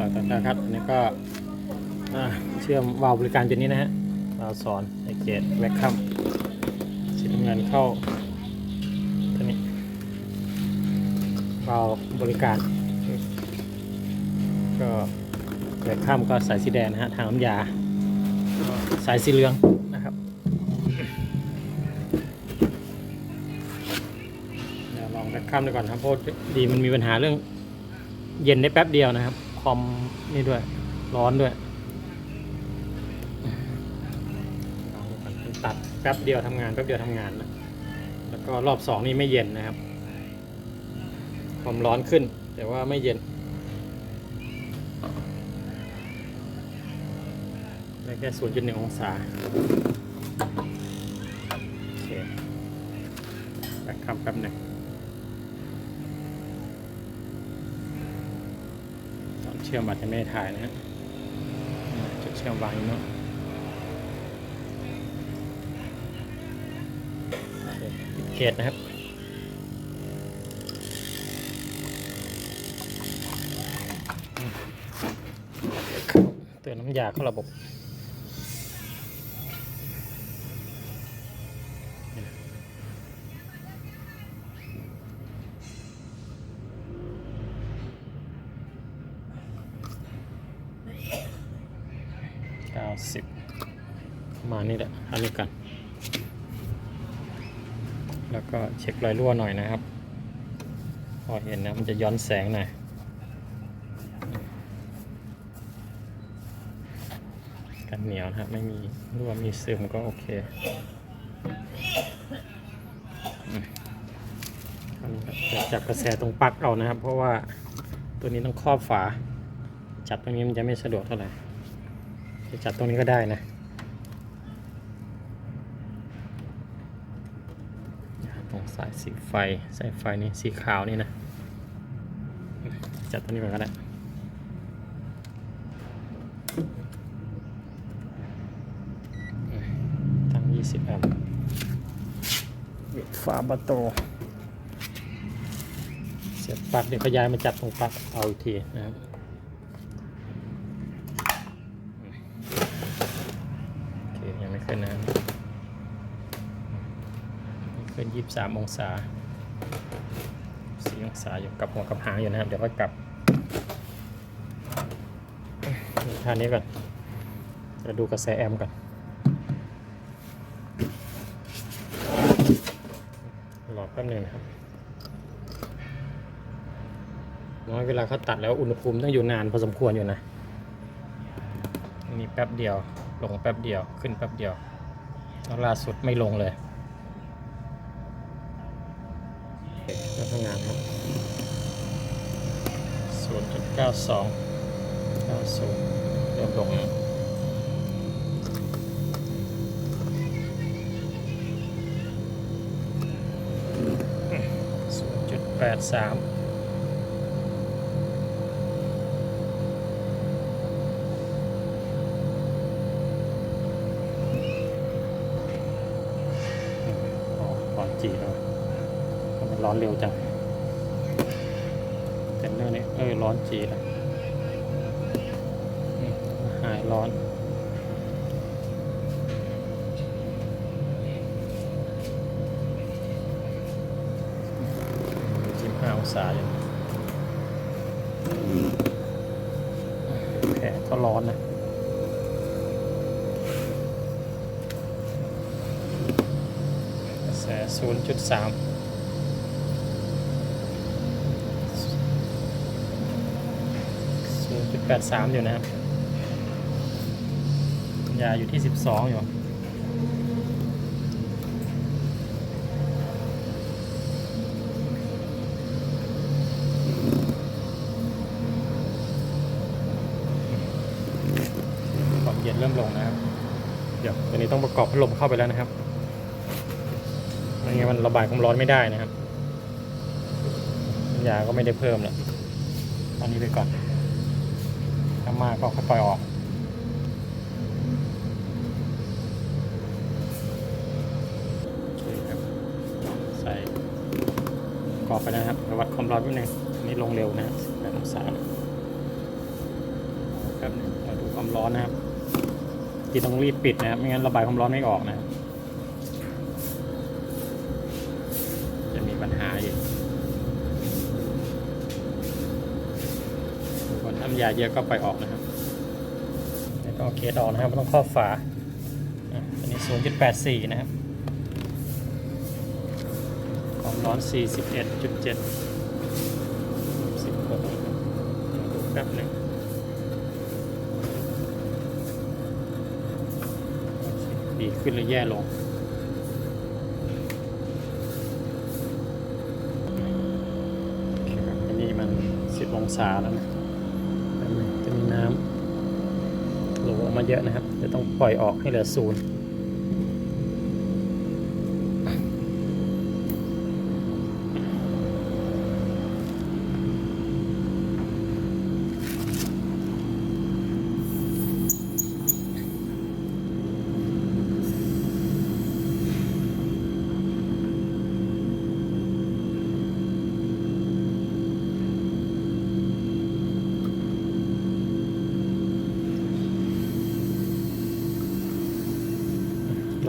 ต่อต่อต่อครับอันนี้ก็เชื่อมวาล์วบริการตัวนี้นะฮะวาล์วสอนไอเกตแวคคัมสีน้ำเงินเข้าตัวนี้วาล์วบริการ ก็แวคคัมก็สายสีแดงนะฮะทางน้ำยาสายสีเหลืองนะครับเดี๋ยวลองแวคคัมดูก่อนครับเพราะดีมันมีปัญหาเรื่องเย็นได้แป๊บเดียวนะครับ คอมนี่ด้วย ร้อนด้วย ตัดแป๊บเดียวทำงานแป๊บเดียวทำงานนะแล้วก็รอบสองนี่ไม่เย็นนะครับ ความร้อนขึ้น แต่ว่าไม่เย็นได้แค่0.1องศาโอเคแป๊บครับแป๊บหนึ่ง ชื่อมบัตรยังไม่ถ่ายนะฮะจุดเชื่อมวางอยู่เนาะเคปิดเกตนะครับเตือนน้ำยาเข้าระบบ ณนี้แหละ อันนี้กัน แล้วก็เช็ครอยรั่วหน่อยนะครับ พอเห็นนะมันจะย้อนแสงหน่อย กันเหนียวนะครับไม่มีรั่วมีซึมก็โอเคจะจับกระแสตรงปลั๊กเอานะครับ เพราะว่าตัวนี้ต้องครอบฝา จับตรงนี้มันจะไม่สะดวกเท่าไหร่จะจับตรงนี้ก็ได้นะ ตรงสายสีไฟสายไฟนี่สีขาวนี่นะ จับตรงนี้ก่อนก็ได้ตั้ง 20 แอมป์ปิดฝาประตูเสียบปลั๊กเดี๋ยวขยายมาจับตรงปลั๊กเอาอีกทีนะครับ 23 องศา4องศาอยู่กับหัวกับหางอยู่นะครับ เดี๋ยวก็กลับท่านี้ก่อนจะดูกระแสแอมก่อนรอแป๊บหนึ่งนะครับน้อยเวลาเขาตัดแล้วอุณหภูมิต้องอยู่นานพอสมควรอยู่นะมีแป๊บเดียว ลงแป๊บเดียวขึ้นแป๊บเดียวล่าสุดไม่ลงเลย คเริ่มทำงานครับศูนย์จุดเก้าสองเก้าศูนย์เริ่มลงนะศูนย์จุดแปดสามอ๋อร้อนจีแล้วทำไม ร้อนเร็วจังเทนเนอร์นี่เออร้อนจีแล้วหายร้อนสิบห้าองศาอยู่แขนก็ร้อนนะก แปดสามอยู่นะครับยาอยู่ที่สิบสองอยู่ความเย็นเริ่มลงนะครับ เดี๋ยวตัวนี้ต้องประกอบพัดลมเข้าไปแล้วนะครับไม่งั้นมันระบายความร้อนไม่ได้นะครับ ยาก็ไม่ได้เพิ่มแล้วตอนนี้ไปก่อน มากก็ค่อยปล่อยออกโอเคครับใส่กรอบไปนะครับไปวัดความร้อนนิดนึงอันนี้ลงเร็วนะฮะ18องศาแป๊บนึงเราดูความร้อนนะครับที่ต้องรีบปิดนะครับไม่งั้นระบายความร้อนไม่ออกนะครับ จะมีปัญหาอยู่ก่อนน้ำ ยาเยอะก็ไปล่อยออกนะครับแล้วก็เอเคสออกนะครับไม่ต้องครอบฝาอันนี้ 0.84 นะครับความร้อน 41.7 16ดูแป๊บหนึ่งดีขึ้นหรือแย่ลงโอเคครับอันนี้มัน 10 องศาแล้วนะแป๊บหนึ่งจะมีน้ โหลออกมาเยอะนะครับจะต้องปล่อยออกให้เหลือศูนย์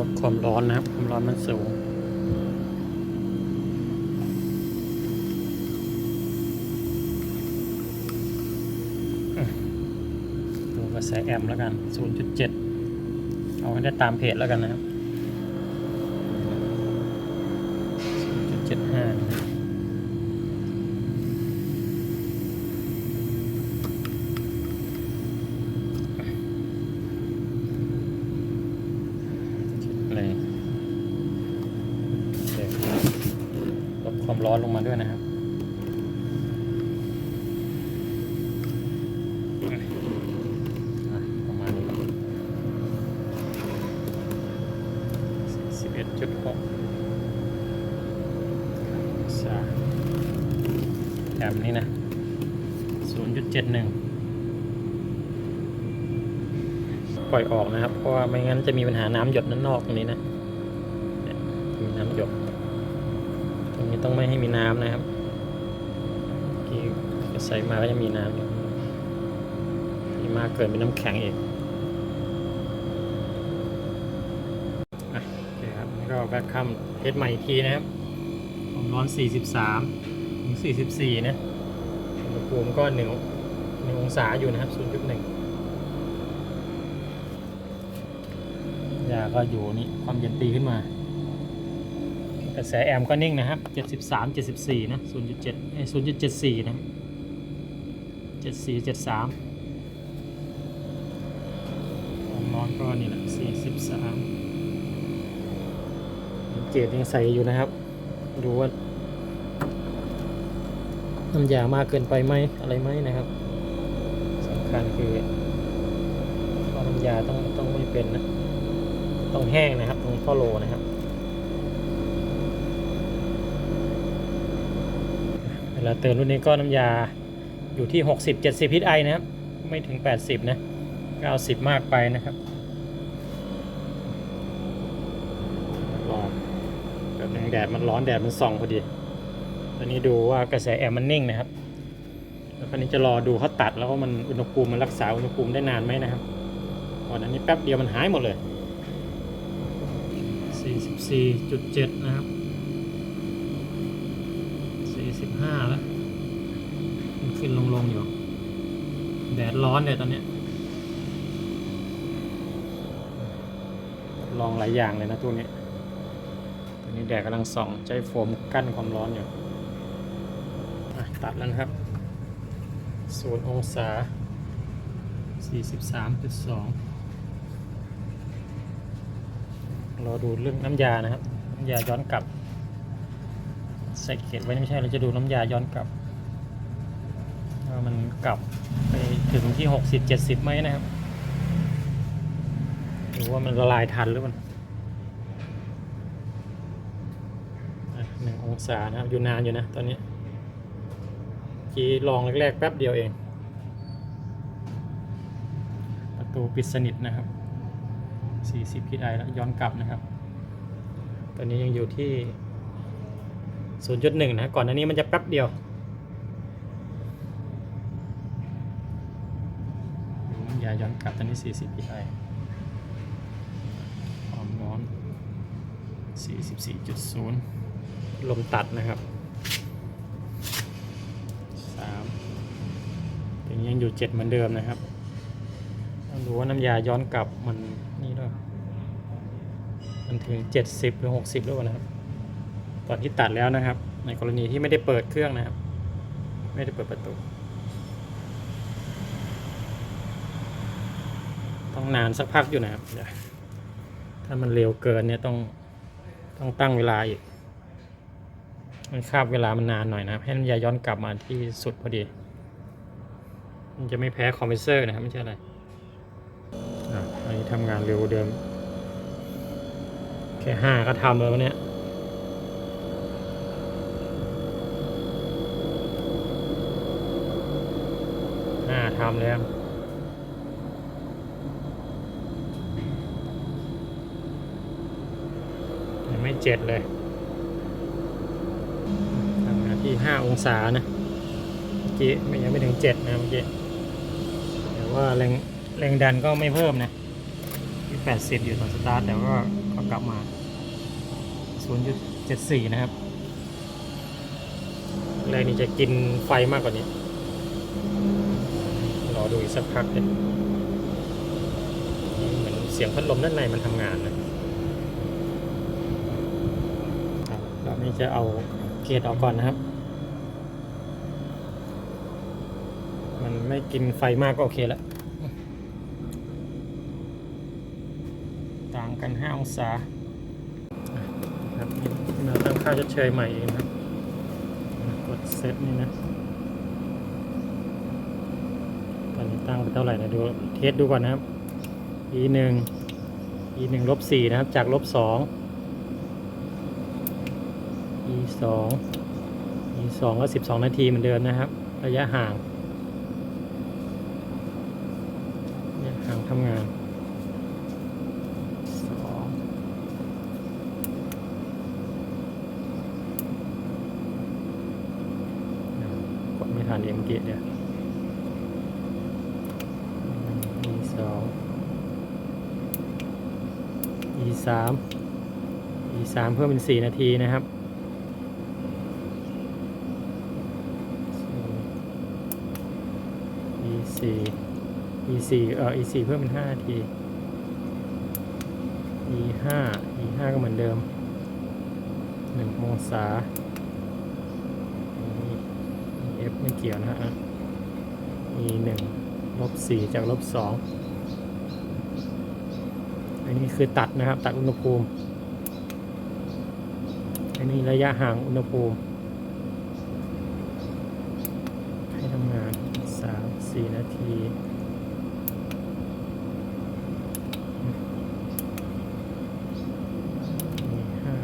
ลดความร้อนนะครับ ความร้อนมันสูงดูกระแสแอมป์แล้วกัน 0.7 เอาให้ได้ตามเพจแล้วกันนะครับ 0.75นะครับเลยโอเคลดความ ร้อนลงมาด้วยนะครับประมาณนี้สิบเอ็ดจุดหกสาแอมนี่นะศูนย์จุดเจ็ดหนึ่งปล่อยออกนะครับ เพราะว่าไม่งั้นจะมีปัญหาน้ำหยดด้านนอกตรงนี้นะมีน้ำหยด รงนี้ต้องไม่ให้มีน้ำนะครับกี้ใส่มาก็จะมีน้ำอยู่มีมากเกินเป็นน้ำแข็งอีกอะโอเคครับนี่ก็แบ็คคัมเทสใหม่อีกทีนะครับความร้อน 43 ถึง 44 นะอุณหภูมิก็1 1องศาอยู่นะครับ 0.1ยาก็อยู่นี่ความเย็นตีขึ้นมา ระแสแอมก็นิ่งนะครับ 73 74 นะ 0.7เอ้0.74 นะ 74 73ความร้อนก็นี่แหละ 43 เกจยังใส่อยู่นะครับ ดูว่าน้ำยามากเกินไปไหมอะไรไหมนะครับสำคัญคือว่าน้ำยาต้องต้องไม่เป็นนะ ต้องแห้งนะครับตรงท่อโลนะครับ เวลาเติมรุ่นนี้ก็น้ำยาอยู่ที่ 60-70พิษไอนะครับ ไม่ถึง 80 นะ 90 มากไปนะครับรอแบบนึงแดดมันร้อนแดดมันส่องพอดี ตอนนี้ดูว่ากระแสแอร์มันนิ่งนะครับ แล้วคราวนี้จะรอดูเขาตัดแล้วว่ามันอุณหภูมิมันรักษาอุณหภูมิได้นานไหมนะครับก่อนอันนี้แป๊บเดียวมันหายหมดเลย 44.7 นะครับ แดดร้อนเลยตอนเนี้ยลองหลายอย่างเลยนะตัวนี้ ตัวนี้แดดกำลังส่อง ใช้โฟมกั้นความร้อนอยู่ตัดแล้วนะครับศูนย์องศา 43.2 รอดูเรื่องน้ำยานะครับ น้ำยาย้อนกลับ ใส่เกล็ดไว้ไม่ใช่เราจะดูน้ำยาย้อนกลับ ว่ามันกลับไปถึงที่60-70ไหมนะครับหรือว่ามันละลายทันหรือมันอะหนึ่งองศานะครับ อยู่นานอยู่นะตอนนี้จีลองแรกๆแป๊บเดียวเอง ประตูปิดสนิทนะครับ 40พิษไอแล้วย้อนกลับนะครับ ตอนนี้ยังอยู่ที่ 0.1 นะ ก่อนหน้านี้มันจะแป๊บเดียวา ย้อนกลับตอนนี้ 40 psi ความร้อน 44.0 ลมตัดนะครับ3ถึงยังอยู่ 7 เหมือนเดิมนะครับต้องดูว่าน้ำยาย้อนกลับมันนี่ด้วยมันถึง 70 หรือ 60แล้วนะครับ ตอนที่ตัดแล้วนะครับ ในกรณีที่ไม่ได้เปิดเครื่องนะครับ ไม่ได้เปิดประตู ต้องนานสักพักอยู่นะครับถ้ามันเร็วเกินเนี่ยต้องต้องตั้งเวลาอีก มันคาบเวลามันนานหน่อยนะครับ ให้น้ำยาย้อนกลับมาที่สุดพอดี มันจะไม่แพ้คอมเพรสเซอร์นะครับไม่ใช่อะไรอะอันนี้ทำงานเร็วเดิม แค่ห้าก็ทำแล้วเนี่ยห้าทำแล้ว ยังไม่เจ็ดเลยทำงานที่ห้าองศานะเมื่อกี้ไม่ยังไม่ถึงเจ็ดนะเมื่อกี้แต่ว่าแรงแรงดันก็ไม่เพิ่มนะที่แปดสิบอยู่ตอนสตาร์ทแต่ว่าก็กลับมาศูนย์จุดเจ็ดสี่นะครับ แรงนี้จะกินไฟมากกว่านี้ รอดูอีกสักพักเลยเหมือนเสียงพัดลมด้านในมันทำงานนะรอบ นี้จะเอาเกรดออกก่อนนะครับ มันไม่กินไฟมากก็โอเคแล้วต่างกัน5องศาครับมาตั้งค่าชดเชยใหม่เองครับ กดเซตนี่นะ ตอนนี้ตั้งไปเท่าไหร่นะดู เทสดูก่อนนะครับ e หนึ่ง e หนึ่งลบสี่นะครับ จากลบส อง e สอง e สองก็สิบสองนาทีเหมือนเดิมนะครับ ระยะห่างระยะห่างทำงานสองกดไม่ทันเอ็มเกตเดี๋ยว e สอง e สาม e สามเพิ่มเป็นสี่นาทีนะครับ e สี่ e สี่เอ่อ e สี่เพิ่มเป็นห้านาที e ห้า e ห้าก็เหมือนเดิมหนึ่งองศา f ไม่เกี่ยวนะฮะ e หนึ่งลบสี่จากลบสองอันนี้คือตัดนะครับ ตัดอุณหภูมิ อันนี้ระยะห่างอุณหภูมิ ให้ทำงานสาม สี่นาทีนี่ห้า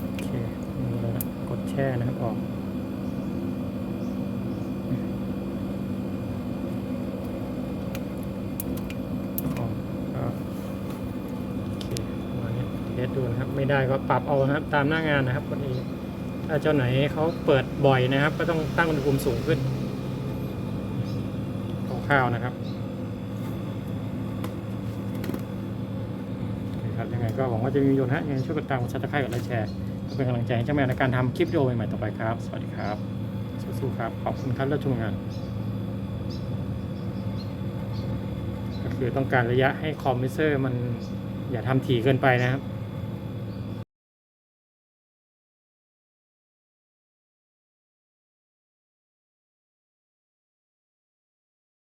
โอเคนี่แล้วนะกดแช่นะครับออกของก็โอเคมาณนี้เทสดูนะครับไม่ได้ก็ปรับเอานะครับตามหน้างานนะครับพอดีถ้าเจ้าไหนเขาเปิดบ่อยนะครับ ก็ต้องตั้งอุณหภูมิสูงขึ้น คร่าวนะครับครับยังไงก็หวังว่าจะมีประโยชน์ฮะยังไงช่วยกดตามกดซับสไครต์กดไลค์แชร์เพื่อเป็นกำลังใจให้เจ้าแม่ในการทำคลิปวิดีโอใหม่ๆต่อไปครับ สวัสดีครับ สู้ๆครับ ขอบคุณครับแล้วชมงานก็คือต้องการระยะให้คอมพรสเซอร์มันอย่าทำถี่เกินไปนะครับ